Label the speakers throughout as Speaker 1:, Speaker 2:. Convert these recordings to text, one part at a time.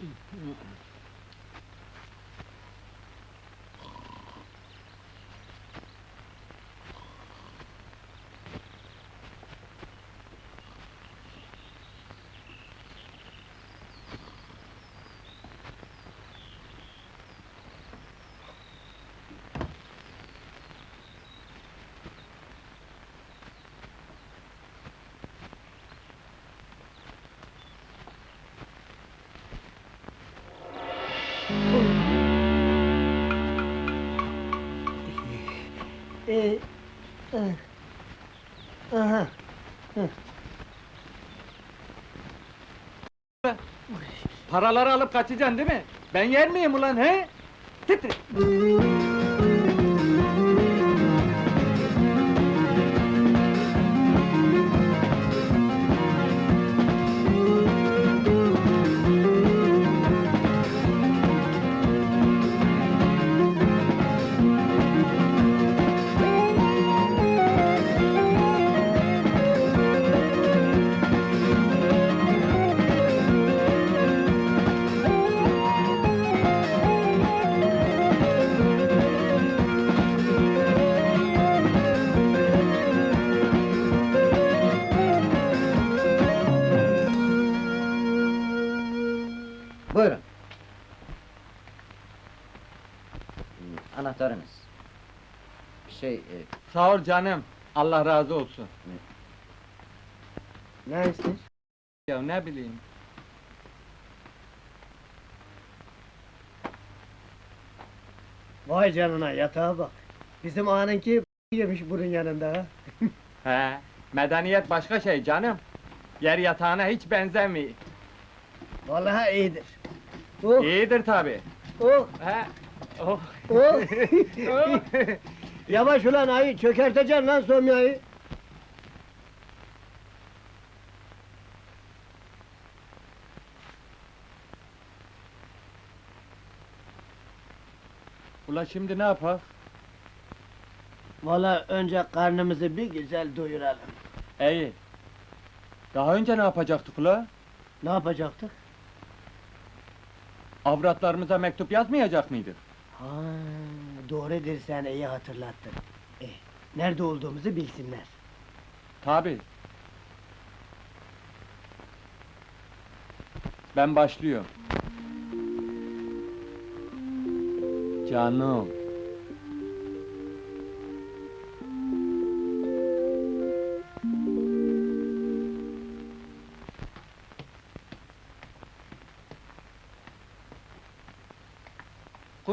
Speaker 1: Mm-mm.
Speaker 2: Ee, eh, aha.
Speaker 1: Paraları alıp kaçacaksın değil mi? Ben yer miyim ulan he? Titre.
Speaker 3: Buyurun. Anahtarınız. Şey, e,
Speaker 1: Sağ ol canım. Allah razı olsun.
Speaker 2: Ne istiyor?
Speaker 1: Ya ne bileyim.
Speaker 2: Vay canına yatağa bak. Bizim ağanınki yemiş bunun yanında ha.
Speaker 1: He. Medeniyet başka şey canım. Yer yatağına hiç benzemiyor.
Speaker 2: Vallahi iyidir. Oh,
Speaker 1: İyidir tabi.
Speaker 2: oh,
Speaker 1: He. Oh.
Speaker 2: oh.
Speaker 1: Oh.
Speaker 2: Yavaş ulan ayı, çökerteceksin lan Somya'yı.
Speaker 1: Ula şimdi ne yapak?
Speaker 2: Vallahi önce karnımızı bir güzel doyuralım.
Speaker 1: İyi. Daha önce ne yapacaktık ula?
Speaker 2: Ne yapacaktık?
Speaker 1: Avratlarımıza mektup yazmayacak mıydık?
Speaker 2: Ha, doğrudur sen iyi hatırlattın. Eh, nerede olduğumuzu bilsinler.
Speaker 1: Tabi. Ben başlıyorum. Canım.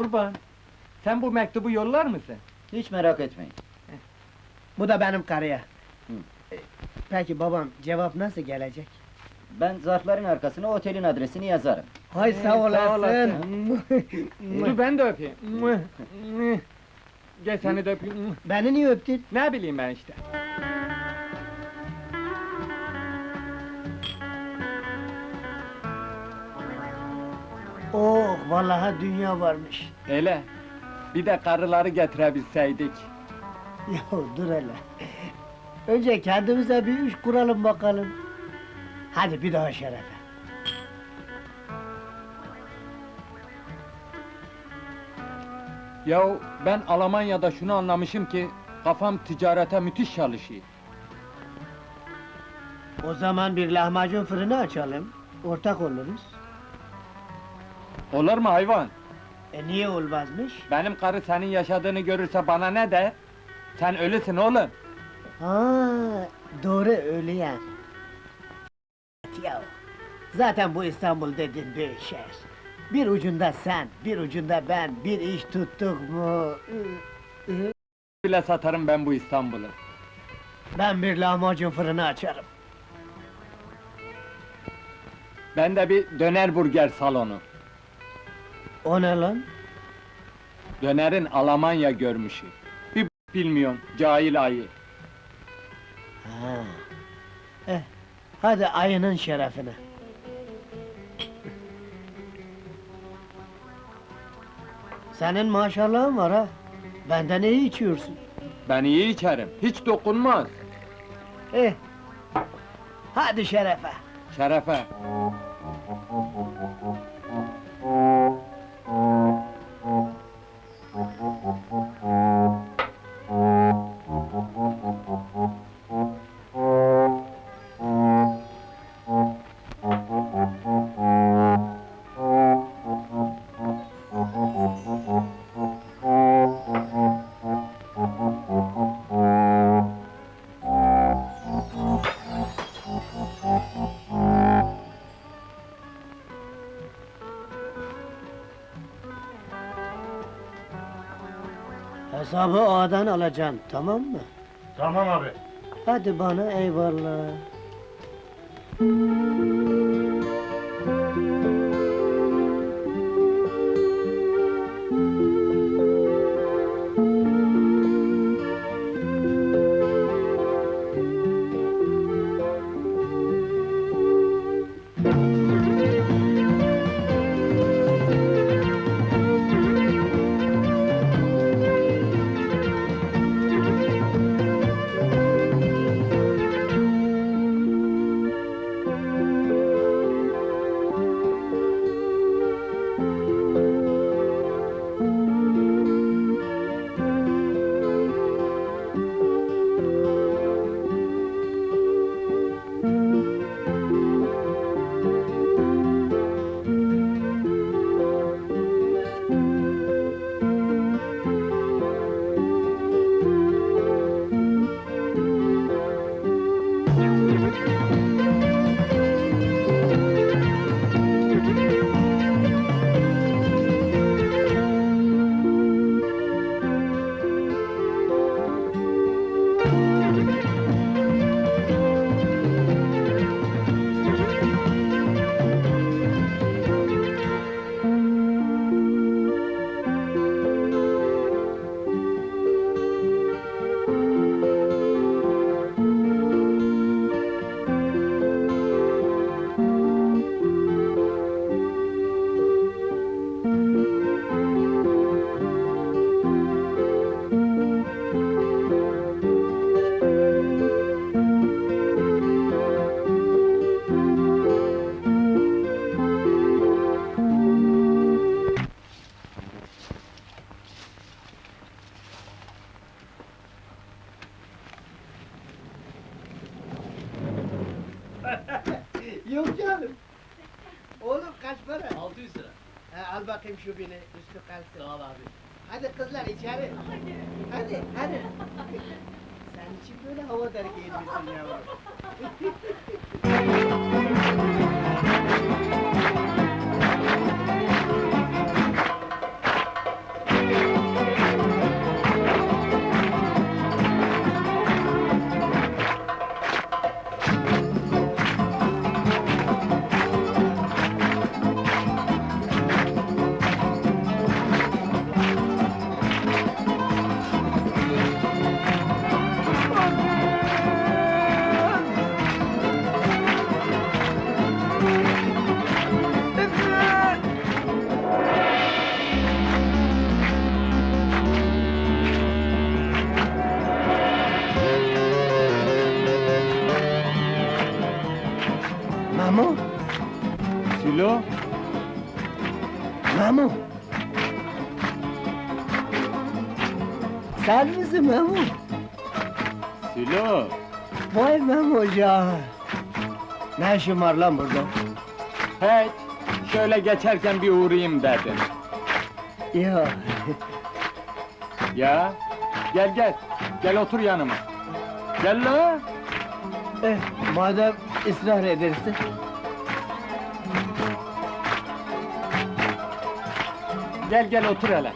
Speaker 1: Kurban, sen bu mektubu yollar mısın?
Speaker 3: hiç merak etmeyin.
Speaker 2: Bu da benim karıya.
Speaker 3: Hı.
Speaker 2: Eh, Peki babam cevap nasıl gelecek?
Speaker 3: Ben zarfların arkasına otelin adresini yazarım.
Speaker 2: Hay
Speaker 1: Ee,
Speaker 2: sağ
Speaker 1: sağ
Speaker 2: olasın.
Speaker 1: olasın. Dur ben de öpeyim. Gel seni de öpeyim.
Speaker 2: Beni niye öptün?
Speaker 1: Ne bileyim ben işte.
Speaker 2: Oh, vallahi dünya varmış.
Speaker 1: Öyle. Bir de karıları getirebilseydik.
Speaker 2: Ya dur hele. Önce kendimize bir iş kuralım bakalım. Hadi bir daha şerefe.
Speaker 1: Yahu ben Almanya'da şunu anlamışım ki kafam ticarete müthiş çalışıyor.
Speaker 2: O zaman bir lahmacun fırını açalım. Ortak oluruz.
Speaker 1: Olur mu hayvan?
Speaker 2: E niye olmazmış?
Speaker 1: Benim karı senin yaşadığını görürse bana ne der? Sen ölüsün oğlum.
Speaker 2: Ha, doğru öyle yani. Ya. Zaten bu İstanbul dediğin büyük şehir. Bir ucunda sen, bir ucunda ben, bir iş tuttuk mu...
Speaker 1: bile satarım ben bu İstanbul'u.
Speaker 2: Ben bir lahmacun fırını açarım.
Speaker 1: Ben de bir döner burger salonu.
Speaker 2: O ne lan?
Speaker 1: Dönerin Almanya görmüşü. Bir bilmiyorsun, cahil ayı.
Speaker 2: Ha. Eh, hadi ayının şerefine. Senin maşallahın var ha. Benden iyi içiyorsun.
Speaker 1: Ben iyi içerim, hiç dokunmaz.
Speaker 2: Eh. Hadi şerefe.
Speaker 1: Şerefe.
Speaker 2: Hesabı ağadan alacaksın, tamam mı?
Speaker 4: Tamam abi.
Speaker 2: Hadi bana eyvallah. Şu bini, üstü kalsın.
Speaker 4: Sağ ol abi.
Speaker 2: Hadi kızlar içeri. Hadi, hadi. Sen için böyle hava der giyinmişsin yavrum. Mamo. Sen misin Memo?
Speaker 1: Silo.
Speaker 2: Vay Memo ya. Ne işin var lan burada?
Speaker 1: Hey, şöyle geçerken bir uğrayayım dedim.
Speaker 2: Ya,
Speaker 1: Ya, gel gel, gel otur yanıma. Gel la.
Speaker 2: eh, madem ısrar edersin.
Speaker 1: Gel gel otur hele.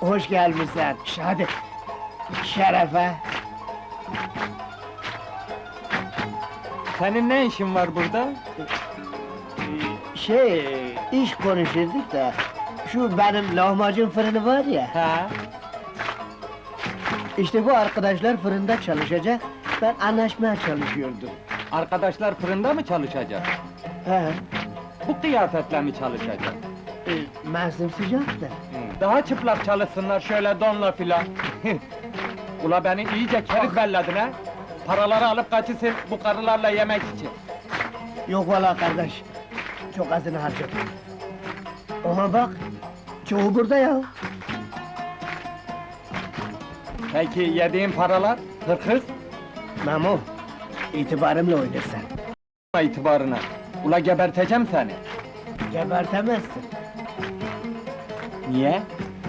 Speaker 2: Hoş gelmişsin. Hadi. Şerefe.
Speaker 1: Senin ne işin var burada?
Speaker 2: Şey, iş konuşurduk da... Şu benim lahmacun fırını var ya...
Speaker 1: Ha?
Speaker 2: İşte bu arkadaşlar fırında çalışacak, ben anlaşmaya çalışıyordum.
Speaker 1: Arkadaşlar fırında mı çalışacak?
Speaker 2: He,
Speaker 1: Bu kıyafetle mi çalışacak?
Speaker 2: e, mevsim sıcak da.
Speaker 1: Daha çıplak çalışsınlar şöyle donla filan. Ula beni iyice keriz belledin ha? Paraları alıp kaçısın bu karılarla yemek için.
Speaker 2: Yok valla kardeş, çok azını harcadım. Oha bak, çoğu burada ya.
Speaker 1: Peki yediğin paralar? Hırkız?
Speaker 2: Memo, itibarımla oynarsan.
Speaker 1: itibarına. Ula geberteceğim seni.
Speaker 2: Gebertemezsin.
Speaker 1: Niye?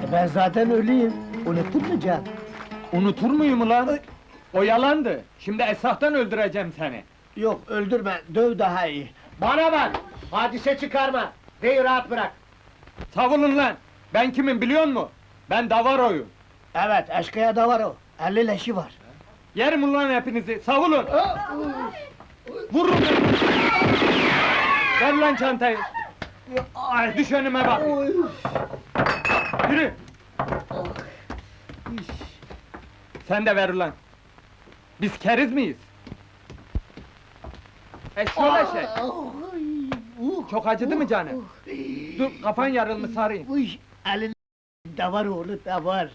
Speaker 2: E ben zaten ölüyüm, unuttun mu can?
Speaker 1: Unutur muyum ulan? O yalandı. Şimdi esahtan öldüreceğim seni.
Speaker 2: Yok, öldürme, döv daha iyi.
Speaker 4: Bana bak! Hadise çıkarma! Beni rahat bırak!
Speaker 1: Savunun lan! Ben kimim biliyor musun? Ben Davaro'yum.
Speaker 2: Evet, eşkıya da var o, elli leşi var.
Speaker 1: Yerim ulan hepinizi, savunun! Ver lan çantayı! Ay, düş önüme bak! Yürü! Sen de ver ulan! Biz keriz miyiz? E şöyle şey! Çok acıdı mı canım? Dur, kafan yarılmış sarayım.
Speaker 2: Uy, elin da var oğlu, da var.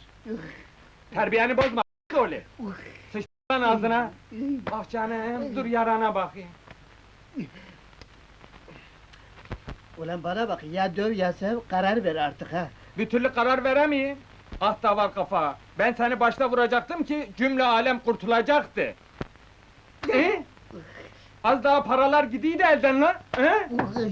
Speaker 1: Terbiyeni bozma, oğlu! Sıçtı lan ağzına! Bak canım, dur yarana bakayım.
Speaker 2: Ulan bana bak, ya döv ya sev, karar ver artık ha.
Speaker 1: Bir türlü karar veremeyim. Ah da var kafa. Ben seni başta vuracaktım ki cümle alem kurtulacaktı. E? Az daha paralar gidiydi elden lan. E?
Speaker 2: Uy.